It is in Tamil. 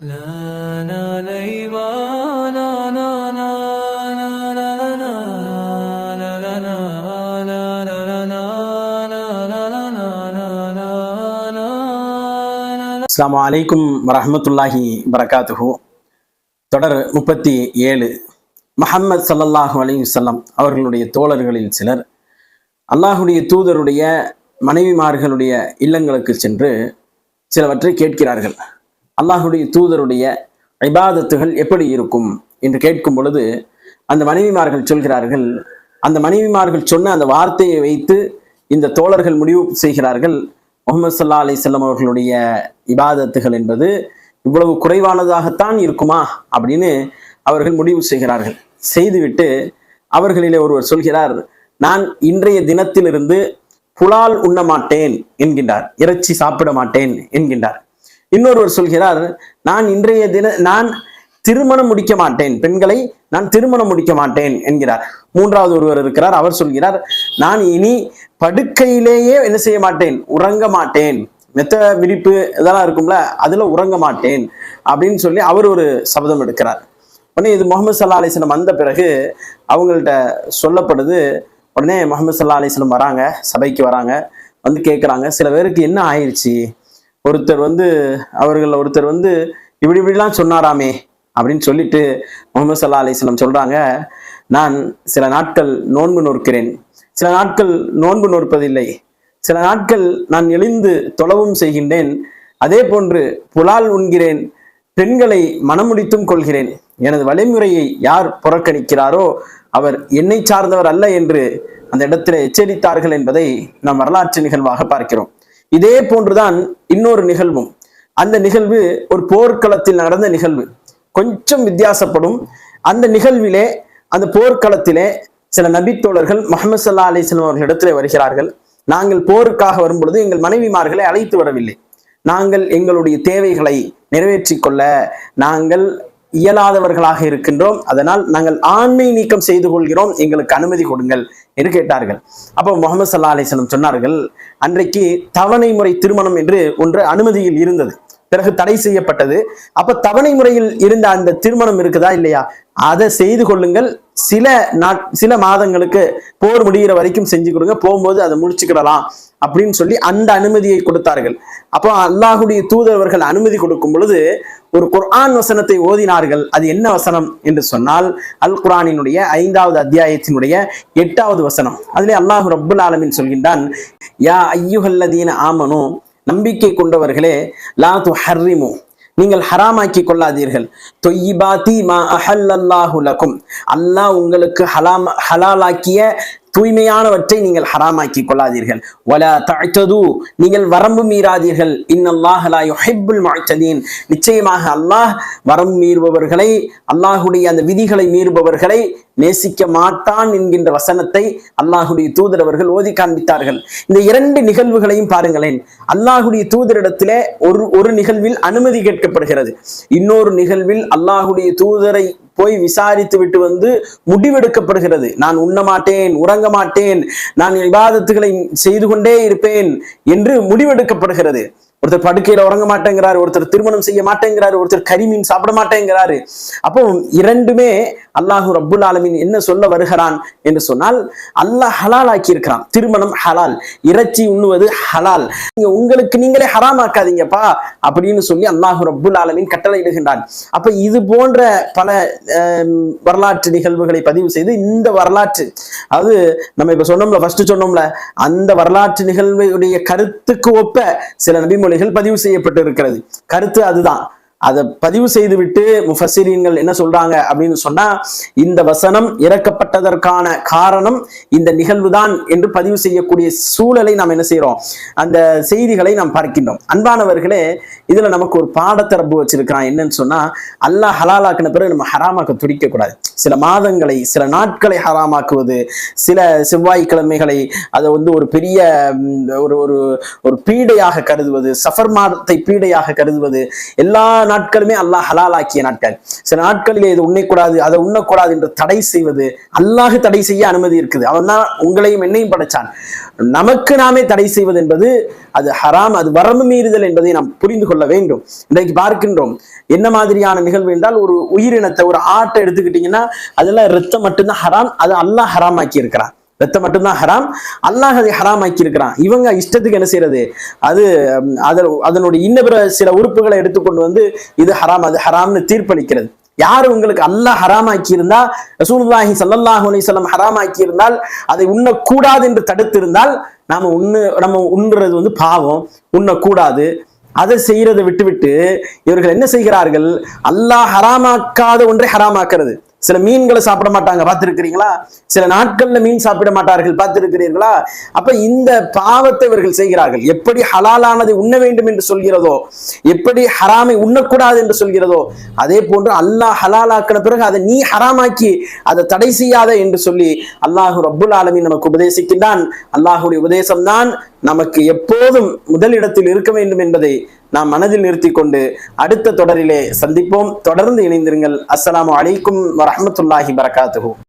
அஸ்லாம் அலைக்கும் வரமத்துல்லாஹி வரகாத்துஹு தொடர் முப்பத்தி ஏழு மஹம்மத் சல்லல்லாஹு அலி வல்லம் அவர்களுடைய தோழர்களில் சிலர் அல்லாஹுடைய தூதருடைய மனைவிமார்களுடைய இல்லங்களுக்கு சென்று சிலவற்றை கேட்கிறார்கள் அல்லாஹுடைய தூதருடைய இபாதத்துகள் எப்படி இருக்கும் என்று கேட்கும் பொழுது அந்த மனைவிமார்கள் சொல்கிறார்கள் அந்த மனைவிமார்கள் சொன்ன அந்த வார்த்தையை வைத்து இந்த தோழர்கள் முடிவு செய்கிறார்கள் முகமது சல்லா அலி செல்லம் அவர்களுடைய இபாதத்துகள் என்பது இவ்வளவு குறைவானதாகத்தான் இருக்குமா அப்படின்னு அவர்கள் முடிவு செய்கிறார்கள். செய்துவிட்டு அவர்களிலே ஒருவர் சொல்கிறார் நான் இன்றைய தினத்திலிருந்து புலால் உண்ண மாட்டேன் என்கின்றார் இறைச்சி சாப்பிட மாட்டேன் என்கின்றார். இன்னொருவர் சொல்கிறார் நான் இன்றைய தின நான் திருமணம் முடிக்க மாட்டேன் பெண்களை நான் திருமணம் முடிக்க மாட்டேன் என்கிறார். மூன்றாவது ஒருவர் இருக்கிறார் அவர் சொல்கிறார் நான் இனி படுக்கையிலேயே என்ன செய்ய மாட்டேன் உறங்க மாட்டேன். மெத்த விரிப்பு இதெல்லாம் இருக்கும்ல அதுல உறங்க மாட்டேன் அப்படின்னு சொல்லி அவர் ஒரு சபதம் எடுக்கிறார். உடனே இது முகமது சல்லா அலிஸ்லம் வந்த பிறகு அவங்கள்ட்ட சொல்லப்படுது உடனே முகமது சல்லா அலிஸ்லம் வராங்க சபைக்கு வராங்க வந்து கேட்குறாங்க சில பேருக்கு என்ன ஆயிடுச்சு ஒருத்தர் வந்து அவர்கள் ஒருத்தர் வந்து இப்படி இப்படிலாம் சொன்னாராமே அப்படின்னு சொல்லிட்டு முகமது சல்லா அலிஸ்லாம் சொல்றாங்க. நான் சில நாட்கள் நோன்பு நோக்கிறேன் சில நாட்கள் நோன்பு நோற்பதில்லை. சில நாட்கள் நான் எழுந்து தொலவும் செய்கின்றேன். அதே போன்று புலால் உண்கிறேன். பெண்களை மனமுடித்தும் கொள்கிறேன். எனது வழிமுறையை யார் புறக்கணிக்கிறாரோ அவர் என்னை சார்ந்தவர் அல்ல என்று அந்த இடத்துல எச்சரித்தார்கள் என்பதை நாம் வரலாற்று நிகழ்வாக பார்க்கிறோம். இதே போன்றுதான் இன்னொரு நிகழ்வும். அந்த நிகழ்வு ஒரு போர்க்களத்தில் நடந்த நிகழ்வு. கொஞ்சம் வித்தியாசப்படும். அந்த நிகழ்விலே அந்த போர்க்களத்திலே சில நபித்தோழர்கள் முகமது சல்லா அலிஸ்லாம் அவர்களிடத்திலே வருகிறார்கள். நாங்கள் போருக்காக வரும்பொழுது எங்கள் மனைவிமார்களை அழைத்து வரவில்லை. நாங்கள் எங்களுடைய தேவைகளை நிறைவேற்றிக் கொள்ள நாங்கள் இயலாதவர்களாக இருக்கின்றோம். அதனால் நாங்கள் ஆண்மை நீக்கம் செய்து கொள்கிறோம். எங்களுக்கு அனுமதி கொடுங்கள் என்று கேட்டார்கள். அப்போ முகமது சல்லா அலிஸ்லம் சொன்னார்கள் அன்றைக்கு தவணை முறை திருமணம் என்று ஒன்று அனுமதியில் இருந்தது. பிறகு தடை செய்யப்பட்டது. அப்ப தவணை முறையில் இருந்த அந்த திருமணம் இருக்குதா இல்லையா? அதை செய்து கொள்ளுங்கள். சில நாட் சில மாதங்களுக்கு போர் முடிகிற வரைக்கும் செஞ்சு கொடுங்க போகும்போது அதை முடிச்சுக்கிடலாம் அப்படின்னு சொல்லி அந்த அனுமதியை கொடுத்தார்கள். அப்போ அல்லாஹுடைய தூதரவர்கள் அனுமதி கொடுக்கும் பொழுது ஒரு குர்ஆன் வசனத்தை ஓதினார்கள். அது என்ன வசனம் என்று சொன்னால் அல் குர்ஆனினுடைய ஐந்தாவது அத்தியாயத்தினுடைய எட்டாவது வசனம். அதிலே அல்லாஹு ரப்புல் ஆலமின் சொல்கின்றான் யா ஐயுஹல்லதீன ஆமனோ நம்பிக்கை கொண்டவர்களே லா து ஹர்ரிமோ நீங்கள் ஹராமாக்கி கொள்ளாதீர்கள். தொய்யிபாத்தி மா அஹல்லாஹுலக்கும் அல்லாஹ் உங்களுக்கு ஹலாம் ஹலாலாக்கிய தூய்மையானவற்றை நீங்கள் ஹராமாக்கி கொள்ளாதீர்கள் வலா தஅ்தது நீங்கள் வரம்பு மீறாதீர்கள் இன்னல்லாஹலா யுஹிப்புல் நிச்சயமாக அல்லாஹ் வரம்பு மீறுபவர்களை அல்லாஹுடைய அந்த விதிகளை மீறுபவர்களை நேசிக்க மாட்டான் என்கின்ற வசனத்தை அல்லாஹுடைய தூதரவர்கள் ஓதி காண்பித்தார்கள். இந்த இரண்டு நிகழ்வுகளையும் பாருங்களேன். அல்லாஹுடைய தூதரிடத்திலே ஒரு ஒரு நிகழ்வில் அனுமதி கேட்கப்படுகிறது. இன்னொரு நிகழ்வில் அல்லாஹுடைய தூதரை போய் விசாரித்து விட்டு வந்து முடிவெடுக்கப்படுகிறது. நான் உண்ண மாட்டேன் உறங்க மாட்டேன் நான் விவாதத்துகளை செய்து கொண்டே இருப்பேன் என்று முடிவெடுக்கப்படுகிறது. ஒருத்தர் படுக்கையில உறங்க மாட்டேங்கிறாரு ஒருத்தர் திருமணம் செய்ய மாட்டேங்கிறாரு ஒருத்தர் கரிமீன் சாப்பிட மாட்டேங்கிறாரு. அப்போ இரண்டுமே அல்லாஹூ ரப்புல் ஆலமின் என்ன சொல்ல வருகிறான் என்று சொன்னால் அல்லாஹ் ஹலால் ஆக்கி இருக்கிறான் திருமணம் ஹலால் இறைச்சி உண்ணுவது ஹலால். நீங்க உங்களுக்கு நீங்களே ஹராமாக்காதீங்கப்பா அப்படின்னு சொல்லி அல்லாஹூ ரப்புல் ஆலமின் கட்டளையிடுகின்றான். அப்ப இது போன்ற பல வரலாற்று நிகழ்வுகளை பதிவு செய்து இந்த வரலாற்று அதாவது நம்ம இப்ப சொன்னோம்ல ஃபர்ஸ்ட் சொன்னோம்ல அந்த வரலாற்று நிகழ்வுடைய கருத்துக்கு ஒப்ப சில நபிமொழிகள் பதிவு செய்யப்பட்டு இருக்கிறது கருத்து அதுதான். அதை பதிவு செய்துவிட்டு முஃபசிரீன்கள் என்ன சொல்றாங்க அப்படின்னு சொன்னா இந்த வசனம் இறக்கப்பட்டதற்கான காரணம் இந்த நிகழ்வுதான் என்று பதிவு செய்யக்கூடிய சூழலை நாம் என்ன செய்யறோம் அந்த செய்திகளை நாம் பார்க்கின்றோம். அன்பானவர்களே இதுல நமக்கு ஒரு பாடத்தரப்பு வச்சிருக்கிறான். என்னன்னு சொன்னா அல்லாஹ் ஹலாலாக்கின பிறகு நம்ம ஹராமாக்க துடிக்க கூடாது சில மாதங்களை சில நாட்களை ஹராமாக்குவது சில செவ்வாய்க்கிழமைகளை அதை வந்து ஒரு பெரிய ஒரு ஒரு ஒரு பீடையாக கருதுவது சஃபர் மாதத்தை பீடையாக கருதுவது எல்லா நாட்களுமே அல்லாஹ் ஹலாலாக்கிய நாட்கள். சில நாட்களிலே இது உண்ணக்கூடாது அதை உண்ணக்கூடாது என்று தடை செய்வது அல்லாஹ் தடை செய்ய அனுமதி இருக்குது. அவன் தான் உங்களையும் என்னையும் படைச்சான். நமக்கு நாமே தடை செய்வது என்பது அது ஹராம் அது வரம்பு மீறுதல் என்பதை நாம் புரிந்து கொள்ள வேண்டும். இன்றைக்கு பார்க்கின்றோம் என்ன மாதிரியான நிகழ்வு என்றால் ஒரு உயிரினத்தை ஒரு ஆட்டை எடுத்துக்கிட்டீங்கன்னா அதெல்லாம் ரத்தம் மட்டும்தான் ஹராம் அது அல்லாஹ் ஹராம் ஆக்கி இருக்கிறான் ரத்தம் மட்டும்தான் ஹராம். அல்லாஹ் அதை ஹராம் ஆக்கியிருக்கிறான் இவங்க இஷ்டத்துக்கு என்ன செய்யறது? அது அதில் அதனுடைய இன்ன பிற சில உறுப்புகளை எடுத்துக்கொண்டு வந்து இது ஹராம் அது ஹராம்னு தீர்ப்பளிக்கிறது. யார் உங்களுக்கு அல்லாஹ் ஹராமாக்கி இருந்தா ரசூலுல்லாஹி ஸல்லல்லாஹு அலிசல்லாம் ஹராமாக்கி இருந்தால் அதை உண்ணக்கூடாது என்று தடுத்திருந்தால் நாம உண்ணு நம்ம உண்ணுறது வந்து பாவம் உண்ணக்கூடாது. அதை செய்யறதை விட்டுவிட்டு இவர்கள் என்ன செய்கிறார்கள்? அல்லாஹ் ஹராமாக்காத ஒன்றை ஹராமாக்குறது. சில மீன்களை சாப்பிட மாட்டாங்க பார்த்திருக்கிறீங்களா? சில நாட்கள்ல மீன் சாப்பிட மாட்டார்கள் பார்த்திருக்கிறீர்களா? அப்ப இந்த பாவத்தை இவர்கள் செய்கிறார்கள். எப்படி ஹலாலானதை உண்ண வேண்டும் என்று சொல்கிறதோ எப்படி ஹராமை உண்ணக்கூடாது என்று சொல்கிறதோ அதே போன்று அல்லாஹ் ஹலாலாக்கின பிறகு அதை நீ ஹராமாக்கி அதை தடை செய்யாத என்று சொல்லி அல்லாஹு ரப்புல் ஆலமி நமக்கு உபதேசிக்கின்றான். அல்லாஹுடைய உபதேசம் தான் நமக்கு எப்போதும் முதலிடத்தில் இருக்க வேண்டும் என்பதை நாம் மனதில் நிறுத்தி கொண்டு அடுத்த தொடரிலே சந்திப்போம். தொடர்ந்து இணைந்திருங்கள். அஸ்லாம் வலைக்கும் வரமத்துல்லாஹி பரகாத்துஹு